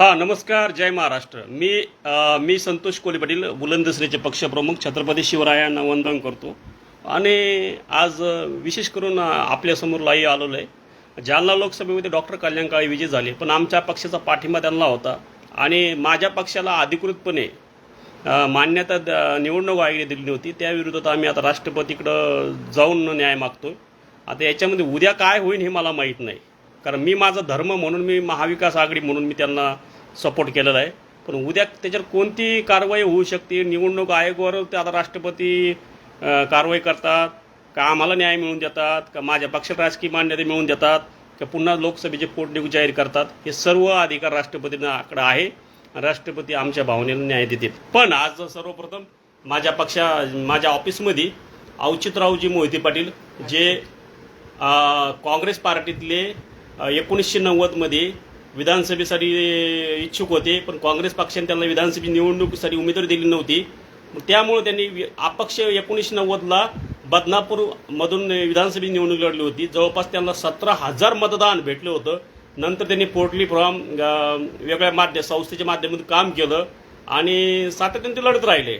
हां नमस्कार जय महाराष्ट्र. मी आ, मी संतोष कोली पाटील बुलंदसरीचे पक्षप्रमुख छत्रपती शिवरायांना वंदन करतो. आणि आज विशेष करून आपल्यासमोर लाई आलेलो आहे जालना लोकसभेमध्ये डॉक्टर कल्याण काळे विजय झाले पण आमच्या पक्षाचा पाठिंबा त्यांना होता. आणि माझ्या पक्षाला अधिकृतपणे मान्यता द- निवडणूक आयोगाने दिली होती त्या आम्ही आता राष्ट्रपतीकडं जाऊन न्याय मागतो आता याच्यामध्ये उद्या काय होईल हे मला माहीत नाही. कारण मी माझा धर्म म्हणून मी महाविकास आघाडी म्हणून मी त्यांना सपोर्ट केलेला आहे. पण उद्या त्याच्यावर कोणती कारवाई होऊ शकते? निवडणूक आयोगावर ते आता राष्ट्रपती कारवाई करतात का आम्हाला न्याय मिळवून देतात? का माझ्या पक्षात राजकीय मान्यता मिळवून देतात? का पुन्हा लोकसभेचे पोटनिवडणूक जाहीर करतात? हे सर्व अधिकार राष्ट्रपतींकडे आहे. राष्ट्रपती आमच्या भावनेला न्याय देतील. पण आज सर्वप्रथम माझ्या पक्षा माझ्या ऑफिसमध्ये औचितरावजी मोहिते पाटील जे काँग्रेस पार्टीतले एकोणीसशे नव्वदमध्ये विधानसभेसाठी इच्छुक होते पण काँग्रेस पक्षाने त्यांना विधानसभा निवडणुकीसाठी उमेदवारी दिली नव्हती. मग त्यामुळे त्यांनी अपक्ष एकोणीसशे नव्वदला बदनापूरमधून विधानसभा निवडणूक लढली होती. जवळपास त्यांना सतरा हजार मतदान भेटलं होतं. नंतर त्यांनी पोर्टली फ्रॉम वेगळ्या माध्यम संस्थेच्या माध्यमातून काम केलं आणि सातत्याने ते लढत राहिले.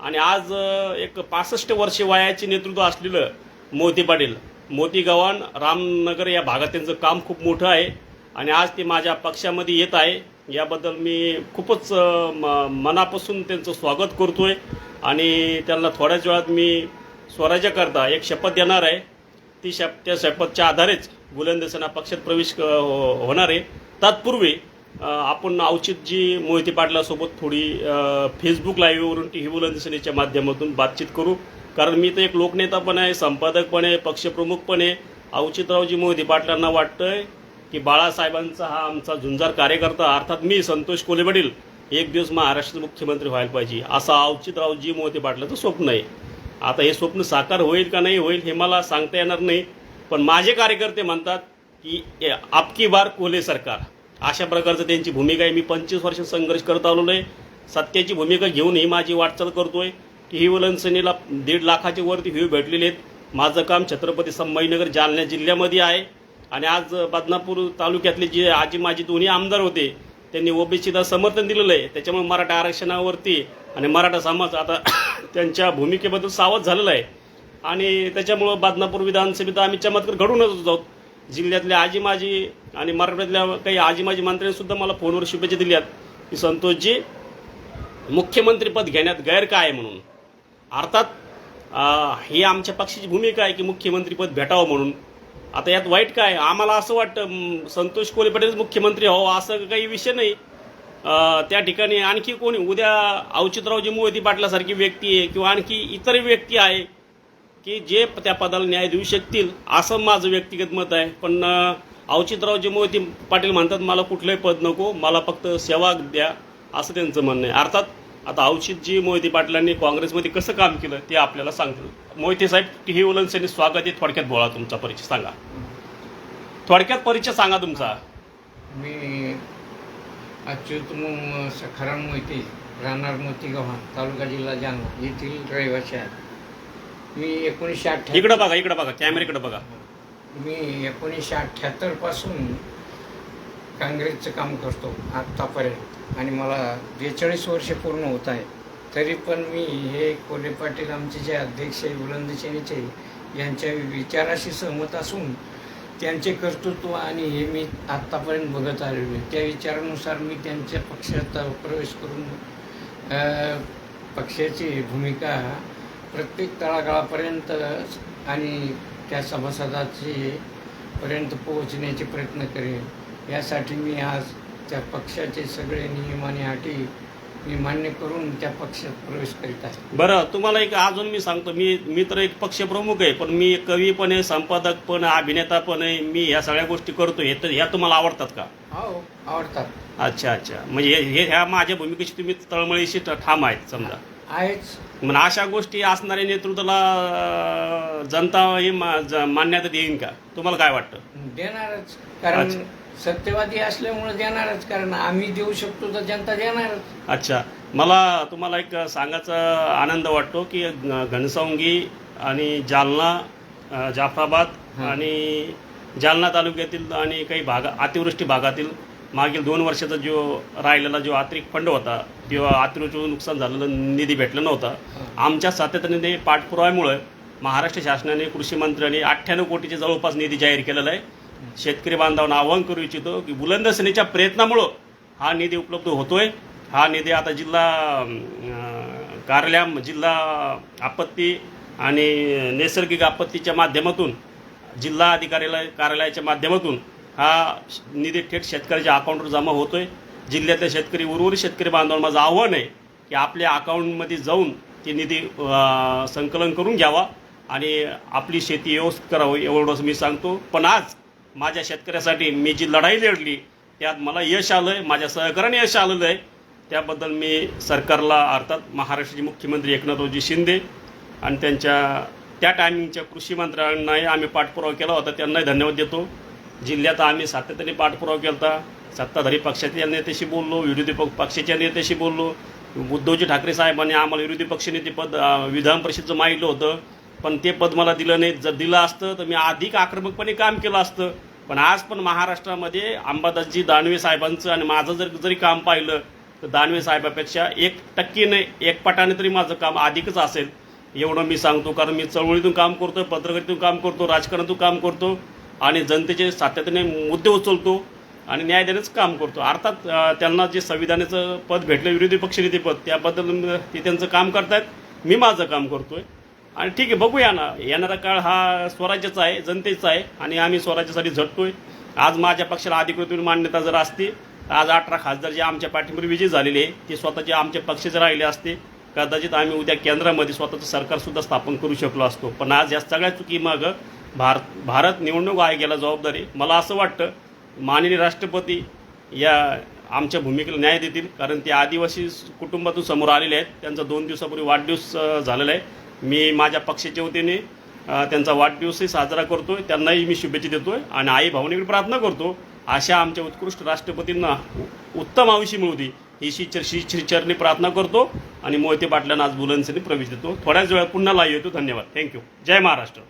आणि आज एक पासष्ट वर्षे वयाचे नेतृत्व असलेलं मोती पाटील मोती गव्हाण रामनगर या भागात त्यांचं काम खूप मोठं आहे. आणि आज ती माझ्या पक्षामध्ये येत आहे. याबद्दल मी खूपच म- मनापासून त्यांचं स्वागत करतोय. आणि त्यांना थोड्याच वेळात मी स्वराज्याकरता एक शपथ देणार आहे. ती शप त्या शपथच्या आधारेच गुलंदसेना पक्षात प्रवेश क- हो, होणार आहे. तत्पूर्वी आपण औचितजी मोहिती पाटलासोबत थोडी फेसबुक लाईव्हवरून टी व्ही बुलंदसेनेच्या माध्यमातून बातचीत करू. कारण मी तर एक लोकनेता पण आहे संपादक पण आहे पक्षप्रमुख पण आहे. औचितरावजी मोहिती पाटलांना वाटतंय की बाळासाहेबांचा हा आमचा झुंजार कार्यकर्ता अर्थात मी संतोष कोलेवडील एक दिवस महाराष्ट्राचे मुख्यमंत्री व्हायला पाहिजे असा अवचितराव जी मोहिते पाटलाचं स्वप्न आहे. आता हे स्वप्न साकार होईल का नाही होईल हे मला सांगता येणार नाही पण माझे कार्यकर्ते म्हणतात की ए, आपकी बार कोले सरकार. अशा प्रकारचं त्यांची भूमिका आहे. मी पंचवीस वर्ष संघर्ष करत आलेलो आहे. सत्याची भूमिका घेऊन ही माझी वाटचाल करतोय की ही वलनसेनेला दीड लाखाच्या वरती व्ह्यू भेटलेले आहेत. माझं काम छत्रपती संभाजीनगर जालना जिल्ह्यामध्ये आहे. आणि आज बदनापूर तालुक्यातले जे आजी माजी दोन्ही आमदार होते त्यांनी ओबीसीला समर्थन दिलेलं आहे. त्याच्यामुळे मराठा आरक्षणावरती आणि मराठा समाज आता त्यांच्या भूमिकेबद्दल सावध झालेला आहे. आणि त्याच्यामुळं बदनापूर विधानसभेत आम्ही चमत्कार घडूनच आहोत जिल्ह्यातल्या आजी माजी आणि मराठवाड्यातल्या काही आजी माजी मंत्र्यांनीसुद्धा मला फोनवर शुभेच्छा दिल्यात. की संतोषजी मुख्यमंत्रीपद घेण्यात गैर काय आहे म्हणून. अर्थात ही आमच्या पक्षाची भूमिका आहे की मुख्यमंत्रीपद भेटावं म्हणून. आता यात वाईट काय? आम्हाला असं वाटतं संतोष कोले पटेलच मुख्यमंत्री हो असं काही विषय नाही. त्या ठिकाणी आणखी कोणी उद्या औचितरावजी मोहिती पाटलासारखी व्यक्ती आहे किंवा आणखी इतर व्यक्ती आहे की जे त्या पदाला न्याय देऊ शकतील असं माझं व्यक्तिगत मत आहे. पण अं, औचितरावजी मोहिते पाटील म्हणतात मला कुठलंही पद नको मला फक्त सेवा द्या असं त्यांचं म्हणणं आहे. अर्थात आता औचितजी मोहिते पाटलांनी काँग्रेसमध्ये कसं काम केलं ते आपल्याला सांगतील. मोहिते साहेब व्ही उलनसेनी स्वागत आहे थोडक्यात बोला तुमचा परिचय सांगा. थोडक्यात परिचय सांगा तुमचा. मी अच्युत मु- सखाराम मोहिते राहणार मोती गव्हाण तालुका जिल्हा जालना येथील रहिवासी आहे. मी एकोणीसशे अठ्ठ्याहत्तर इकडं बघा इकडं बघा कॅमेऱ्याकडे बघा. मी एकोणीसशे अठ्ठ्याहत्तरपासून काँग्रेसचं काम करतो आत्तापर्यंत. आणि मला बेचाळीस वर्ष पूर्ण होत आहे. तरी पण मी हे कोले पाटील आमचे जे अध्यक्ष आहे बुलंद सेनेचे यांच्या विचाराशी सहमत असून त्यांचे कर्तृत्व आणि हे मी आत्तापर्यंत बघत आलेलो आहे. त्या विचारानुसार मी त्यांच्या पक्षात प्रवेश करून पक्षाची भूमिका प्रत्येक तळागाळापर्यंत आणि त्या सभासदाची पर्यंत पोहोचण्याचे प्रयत्न करेन. यासाठी मी आज त्या पक्षाचे सगळे नियम आणि अटी मी मान्य करून त्या पक्षात प्रवेश करीत आहे. बरं तुम्हाला एक अजून मी सांगतो मी मी तर एक पक्षप्रमुख आहे पण मी कवी पण आहे संपादक पण आहे, अभिनेता पण आहे मी ह्या सगळ्या गोष्टी करतो हे तर ह्या तुम्हाला आवडतात का? हो आवडतात. अच्छा अच्छा. म्हणजे हे- हे ह्या माझ्या भूमिकेशी तुम्ही तळमळीशी ठ- ठाम आहेत समजा. आहेच. मग अशा गोष्टी असणाऱ्या नेतृत्वाला अं, जनता ही मा- ज- मान्यता देईन का? तुम्हाला काय वाटतं? देणारच. कारण अच्छा. सत्यवादी असल्यामुळे देणारच कारण आम्ही देऊ शकतो तर जनता देणारच. अच्छा. मला तुम्हाला एक सांगायचा आनंद वाटतो की घनसावंगी आणि जालना अ, जाफराबाद. आणि जालना तालुक्यातील आणि काही भागा अतिवृष्टी भागातील मागील दोन वर्षाचा जो राहिलेला जो अतिरिक्त फंड होता किंवा अतिरिक्त नुकसान झालेलं निधी भेटला नव्हता. आमच्या सातत्याने पाठपुराव्यामुळे महाराष्ट्र शासनाने कृषी मंत्र्यांनी अठ्ठ्याण्णव कोटीचे जवळपास निधी जाहीर केलेला आहे. शेतकरी बांधवांना आवाहन करू इच्छितो की बुलंद सेनेच्या प्रयत्नामुळं हा निधी उपलब्ध होतोय. हा निधी आता जिल्हा अं, कार्यालय जिल्हा आपत्ती आणि नैसर्गिक आपत्तीच्या माध्यमातून जिल्हा अधिकाऱ्यालय कार्यालयाच्या माध्यमातून हा निधी थेट शेतकऱ्याच्या अकाउंटवर जमा होतोय. जिल्ह्यातल्या शेतकरी उर्वरित शेतकरी बांधवांना माझं आव्हान आहे की आपल्या अकाउंटमध्ये जाऊन ते निधी संकलन करून घ्यावा आणि आपली शेती व्यवस्थित करावं एवढंच मी सांगतो. पण आज माझ्या शेतकऱ्यासाठी मी जी लढाई लढली त्यात मला यश आलं आहे माझ्या सहकार्याने यश आलेलं आहे त्याबद्दल मी सरकारला अर्थात महाराष्ट्राचे मुख्यमंत्री एकनाथरावजी शिंदे आणि त्यांच्या त्या टायमिंगच्या कृषी मंत्र्यांनाही आम्ही पाठपुरावा केला होता त्यांनाही धन्यवाद देतो. जिल्ह्यात आम्ही सातत्याने पाठपुरावा केला होता सत्ताधारी पक्षाच्या नेत्याशी बोललो विरोधी पक्ष पक्षाच्या नेत्याशी बोललो. उद्धवजी ठाकरे साहेबांनी आम्हाला विरोधी पक्षनेतेपद अं, विधान परिषदचं मागितलं होतं. पण ते पद मला दिलं नाही. जर दिलं असतं तर मी अधिक आक्रमकपणे काम केलं असतं. पण आज पण महाराष्ट्रामध्ये अंबादासजी दानवे साहेबांचं आणि माझं जर जरी काम पाहिलं तर दानवे साहेबापेक्षा एक टक्केने एक पटाने तरी माझं काम अधिकच असेल. एवढं मी सांगतो कारण मी चळवळीतून काम करतो पत्रकारितेतून काम करतो राजकारणातून काम करतो आणि जनतेचे सातत्याने मुद्दे उचलतो आणि न्याय देण्याचं काम करतो. अर्थात त्यांना जे संविधानाचं पद भेटलं विरोधी पक्षनेते पद त्याबद्दल ते त्यांचं काम करतायत. मी माझं काम करतोय. आणि ठीक आहे बघूया ना. येणारा काळ हा स्वराज्याचा आहे जनतेचा आहे आणि आम्ही स्वराज्यासाठी झटतोय. आज माझ्या पक्षाला अधिकृत मान्यता जर असती तर आज अठरा खासदार जे आमच्या पाठींवर विजयी झालेले आहे ते स्वतःचे आमच्या पक्षाचे राहिले असते कदाचित आम्ही उद्या केंद्रामध्ये स्वतःचं सरकारसुद्धा स्थापन करू शकलो असतो. पण आज या सगळ्या चुकीमागं भारत भारत निवडणूक आयोगाला जबाबदारी मला असं वाटतं माननीय राष्ट्रपती या आमच्या भूमिकेला न्याय देतील कारण ते आदिवासी कुटुंबातून समोर आलेले आहेत. त्यांचा दोन दिवसापूर्वी वाढदिवस झालेला आहे. मी माझ्या पक्षाच्या वतीने त्यांचा वाढदिवसही साजरा करतोय. त्यांनाही मी शुभेच्छा देतोय आणि आई भावनेकडे प्रार्थना करतो. अशा आमच्या उत्कृष्ट राष्ट्रपतींना उत्तम आयुष्य मिळू दे ही श्री श्री श्रीचरणी प्रार्थना करतो आणि मोहिते पाटलांना आज बुलंदसेने प्रवेश देतो. थोड्याच वेळात पुन्हा लाईव्ह येतो. धन्यवाद. थँक्यू जय महाराष्ट्र.